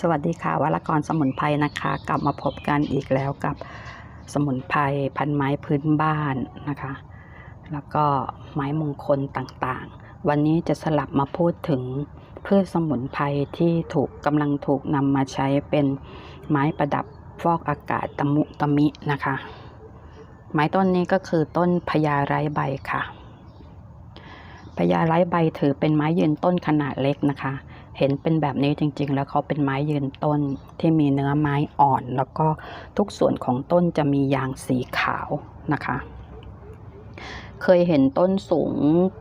สวัสดีค่ะวรกรสมุนไพรนะคะ กลับมาพบกันอีกแล้วกับสมุนไพรพันไม้พื้นบ้านนะคะ แล้วก็ไม้มงคลต่างๆ วันนี้จะสลับมาพูดถึงพืชสมุนไพรที่ถูกกำลังถูกนำมาใช้เป็นไม้ประดับฟอกอากาศตะมุตะมินะคะ ไม้ต้นนี้ก็คือต้นพญาไร้ใบค่ะพญาไร้ใบถือเป็นไม้ยืนต้นขนาดเล็กนะคะ เห็นเป็นแบบนี้จริงๆ แล้วเขาเป็นไม้ยืนต้นที่มีเนื้อไม้อ่อน แล้วก็ทุกส่วนของต้นจะมียางสีขาวนะคะ เคยเห็นต้นสูง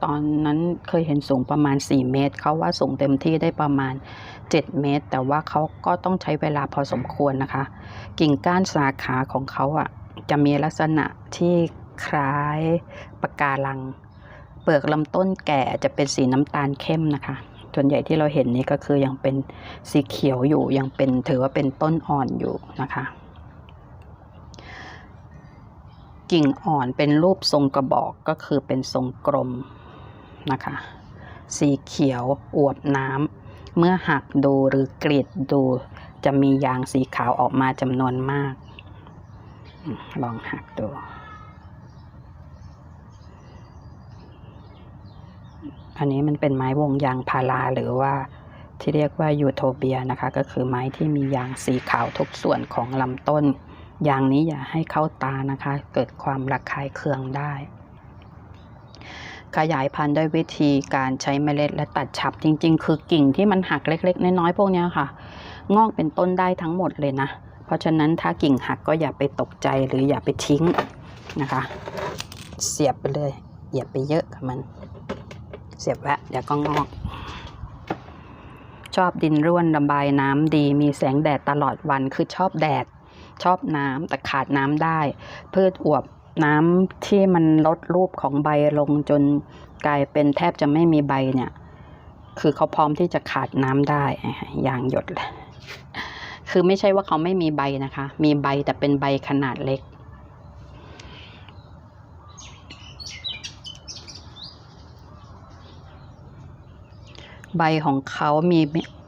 ตอนนั้นเคยเห็นสูงประมาณ 4 เมตร เขาว่าสูงเต็มที่ได้ประมาณ 7 เมตร แต่ว่าเขาก็ต้องใช้เวลาพอสมควรนะคะ กิ่งก้านสาขาของเขาอะจะมีลักษณะที่คล้ายปะการัง เปลือกลำต้นแก่จะเป็นสีน้ำตาลเข้มนะคะ ส่วนใหญ่ที่เราเห็นนี่ก็คือยังเป็นสีเขียวอยู่ยังเป็นถือว่าเป็นต้นอ่อนอยู่นะคะ กิ่งอ่อนเป็นรูปทรงกระบอกก็คือเป็นทรงกลมนะคะ สีเขียวอวบน้ำเมื่อหักดูหรือกรีดดูจะมียางสีขาวออกมาจำนวนมาก ลองหักดู อันนี้มันเป็นไม้วงยางพาราหรือว่าที่เรียกว่ายูโทเบียนะคะ ก็คือไม้ที่มียางสีขาวทุกส่วนของลำต้น ยางนี้อย่าให้เข้าตานะคะ เกิดความระคายเคืองได้ ขยายพันธุ์ด้วยวิธีการใช้เมล็ดและตัดฉับจริง ๆ คือกิ่งที่มันหักเล็ก ๆ น้อยๆพวกนี้ค่ะ งอกเป็นต้นได้ทั้งหมดเลยนะ เพราะฉะนั้นถ้ากิ่งหักก็อย่าไปตกใจหรืออย่าไปทิ้งนะคะ เสียบไปเลยอย่าไปเยอะกับมัน เสียบแวะ เดี๋ยวก็งอก ชอบดินร่วนระบายน้ำดี มีแสงแดดตลอดวันคือชอบแดด ชอบน้ำแต่ขาดน้ำได้ พืชอวบน้ำที่มันลดรูปของใบลงจนกลายเป็นแทบจะไม่มีใบเนี่ย คือเขาพร้อมที่จะขาดน้ำได้อย่างหยดเลยคือไม่ใช่ว่าเขาไม่มีใบนะคะ มีใบแต่เป็นใบขนาดเล็ก ใบของเขามี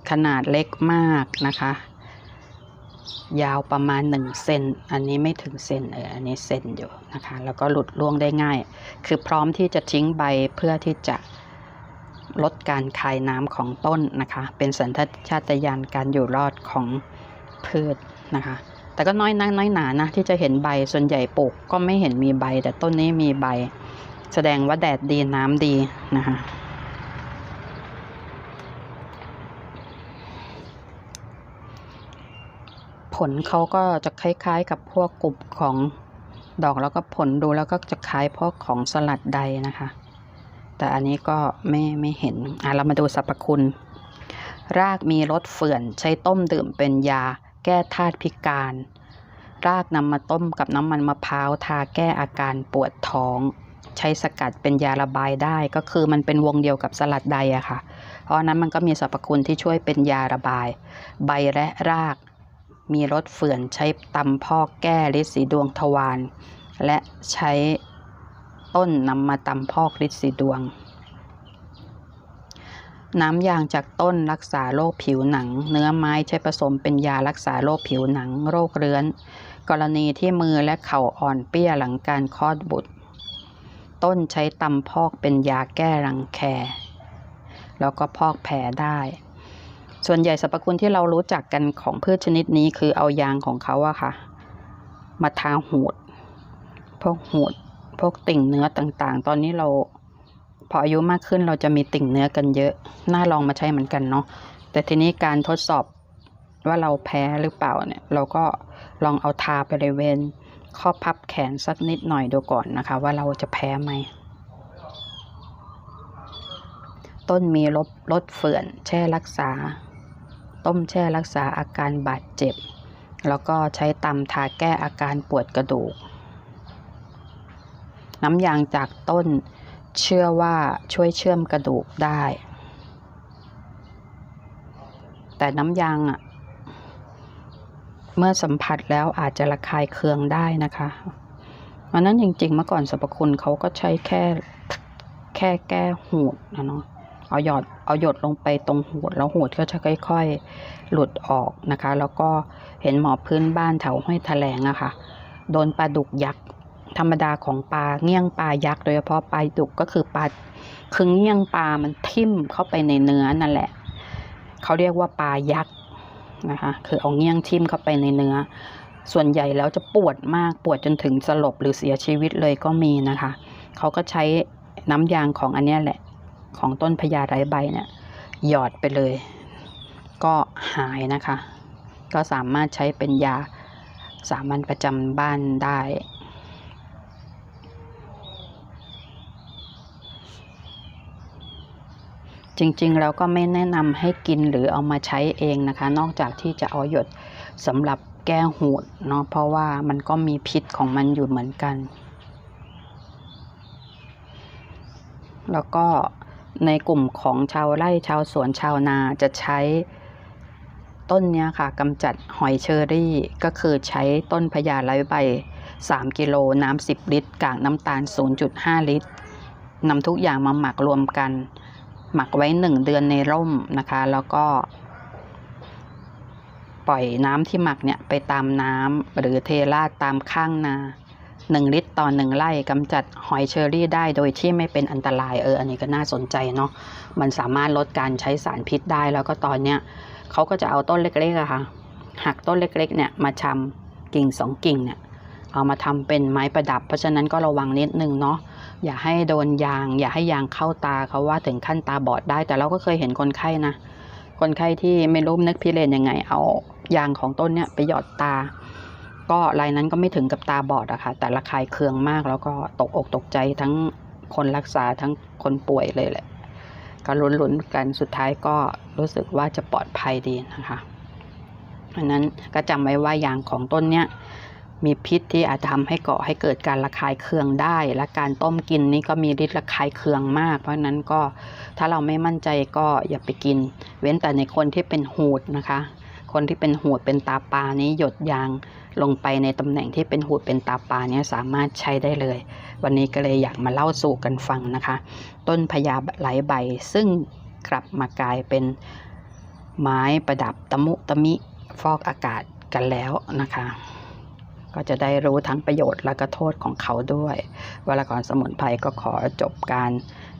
ขนาดเล็กมากนะคะ ยาวประมาณ1เซนอันนี้ไม่ถึงเซนเอออันนี้เซนอยู่นะคะ แล้วก็หลุดร่วงได้ง่าย คือพร้อมที่จะทิ้งใบเพื่อที่จะลดการคายน้ำของต้นนะคะ เป็นสัญชาตญาณการอยู่รอดของพืชนะคะ แต่ก็น้อยนักน้อยหนานะที่จะเห็นใบส่วนใหญ่ปลูกก็ไม่เห็นมีใบ แต่ต้นนี้มีใบ แสดงว่าแดดดีน้ำดีนะคะ ผลเขาก็จะคล้ายๆกับพวกกลุ่มของดอกแล้วก็ผลดูแล้วก็จะคล้ายพวกของสลัดใดนะคะ แต่อันนี้ก็ไม่ไม่เห็นอะเรามาดูสรรพคุณ รากมีรสเฝื่อนใช้ต้มดื่มเป็นยา แก้ธาตุพิการ รากนำมาต้มกับน้ำมันมะพร้าวทาแก้อาการปวดท้อง ใช้สกัดเป็นยาระบายได้ก็คือมันเป็นวงเดียวกับสลัดใดอะค่ะ เพราะนั้นมันก็มีสรรพคุณที่ช่วยเป็นยาระบาย ใบและราก มีรสเฝื่อนใช้ตำพอกแก้ฤทธิ์สีดวงทวารและใช้ต้นนำมาตำพอกฤทธิ์สีดวง น้ำยางจากต้นรักษาโรคผิวหนัง เนื้อไม้ใช้ผสมเป็นยารักษาโรคผิวหนัง โรคเรื้อน กรณีที่มือและเข่าอ่อนเปี้ยหลังการคลอดบุตร ต้นใช้ตำพอกเป็นยาแก้รังแคแล้วก็พอกแผลได้ ส่วนใหญ่สรรพคุณที่เรารู้จักกันของพืชชนิดนี้คือเอายางของเขาอะค่ะ มาทาหูด พวกหูด พวกติ่งเนื้อต่างๆ ตอนนี้เราพออายุมากขึ้นเราจะมีติ่งเนื้อกันเยอะ น่าลองมาใช้เหมือนกันเนาะ แต่ทีนี้การทดสอบว่าเราแพ้หรือเปล่าเนี่ย เราก็ลองเอาทาบริเวณข้อพับแขนสักนิดหน่อยดูก่อนนะคะ ว่าเราจะแพ้ไหม ต้นมีรสรสเฝื่อน แช่รักษา ต้มแช่รักษาอาการบาดเจ็บ แล้วก็ใช้ตำทาแก้อาการปวดกระดูก น้ำยางจากต้นเชื่อว่าช่วยเชื่อมกระดูกได้ แต่น้ำยางอะเมื่อสัมผัสแล้วอาจจะระคายเคืองได้นะคะวันนั้นจริงๆ เมื่อก่อนสรรพคุณเขาก็ใช้แค่แค่แก้หูดนะเนาะ เอาหยอดเอาหยดลงไปตรงหูดแล้วหูดก็จะค่อย ๆ หลุดออกนะคะ แล้วก็เห็นหมอพื้นบ้านแถวห้วยแถลงอะค่ะโดนปลาดุกยักษ์ธรรมดาของปลาเงี้ยงปลายักษ์โดยเฉพาะปลาดุกก็คือปลาคือเงี้ยงปลามันทิ่มเข้าไปในเนื้อนั่นแหละเขาเรียกว่าปลายักษ์นะคะคือเอาเงี้ยงทิ่มเข้าไปในเนื้อ ส่วนใหญ่แล้วจะปวดมากปวดจนถึงสลบหรือเสียชีวิตเลยก็มีนะคะเขาก็ใช้น้ำยางของอันนี้แหละ ของต้นพญาไร้ใบเนี่ยหยอดไปเลย ก็หายนะคะ ก็สามารถใช้เป็นยาสามัญประจำบ้านได้ จริงๆแล้วก็ไม่แนะนำให้กินหรือเอามาใช้เองนะคะ นอกจากที่จะเอาหยดสำหรับแก้หูดเนาะเพราะว่ามันก็มีพิษของมันอยู่เหมือนกัน แล้วก็ ในกลุ่มของชาวไร่ชาวสวนชาวนาจะใช้ต้นนี้ค่ะกำจัดหอยเชอรี่ ก็คือใช้ต้นพญาไร้ใบ 3 กิโลน้ำ10 ลิตร กากน้ำตาล 0.5 ลิตรนำทุกอย่างมาหมักรวมกัน หมักไว้ 1 เดือนในร่มนะคะ แล้วก็ ปล่อยน้ำที่หมักเนี่ยไปตามน้ำหรือเทราดตามข้างนา 1 ลิตรต่อ1ไร่กำจัดหอยเชอรี่ได้โดยที่ไม่เป็นอันตรายเอออันนี้ก็น่าสนใจเนาะมันสามารถลดการใช้สารพิษได้แล้วก็ตอนเนี้ยเขาก็จะเอาต้นเล็กๆอะค่ะหักต้นเล็กๆเนี่ยมาชำกิ่งสองกิ่งเนี่ยเอามาทำเป็นไม้ประดับ เพราะฉะนั้นก็ระวังนิดนึงเนาะอย่าให้โดนยาง อย่าให้ยางเข้าตาเขาว่าถึงขั้นตาบอดได้ แต่เราก็เคยเห็นคนไข้นะคนไข้ที่ไม่รู้นึกพิเรนยังไง เอายางของต้นเนี่ยไปหยอดตา ก็รายนั้นก็ไม่ถึงกับตาบอดอะค่ะ แต่ระคายเคืองมากแล้วก็ตกอกตกใจทั้งคนรักษาทั้งคนป่วยเลยแหละ ก็ลุ้นๆกันสุดท้ายก็รู้สึกว่าจะปลอดภัยดีนะคะเพราะฉะนั้นก็จำไว้ว่ายางของต้นเนี้ยมีพิษที่อาจจะทำให้ก่อให้เกิดการระคายเคืองได้ และการต้มกินนี่ก็มีฤทธิ์ระคายเคืองมาก เพราะฉะนั้นก็ถ้าเราไม่มั่นใจก็อย่าไปกิน เว้นแต่ในคนที่เป็นหูดนะคะ คนที่เป็นหูดเป็นตาปลานี้หยดยางลงไปในตำแหน่งที่เป็นหูดเป็นตาปลาเนี้ยสามารถใช้ได้เลย วันนี้ก็เลยอยากมาเล่าสู่กันฟังนะคะ ต้นพญาไหลใบซึ่งกลับมากลายเป็นไม้ประดับตะมุตะมิฟอกอากาศกันแล้วนะคะ ก็จะได้รู้ทั้งประโยชน์และก็โทษของเขาด้วยวลากรสมุนไพรก็ขอจบการ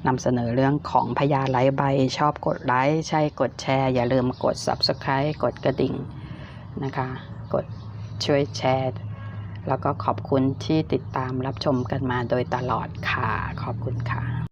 นำเสนอเรื่องของพญาไลใบ ชอบกดไลค์ใช่กดแชร์ อย่าลืมกด Subscribe กดกระดิ่งนะคะ กดช่วยแชร์ แล้วก็ขอบคุณที่ติดตามรับชมกันมาโดยตลอดค่ะ ขอบคุณค่ะ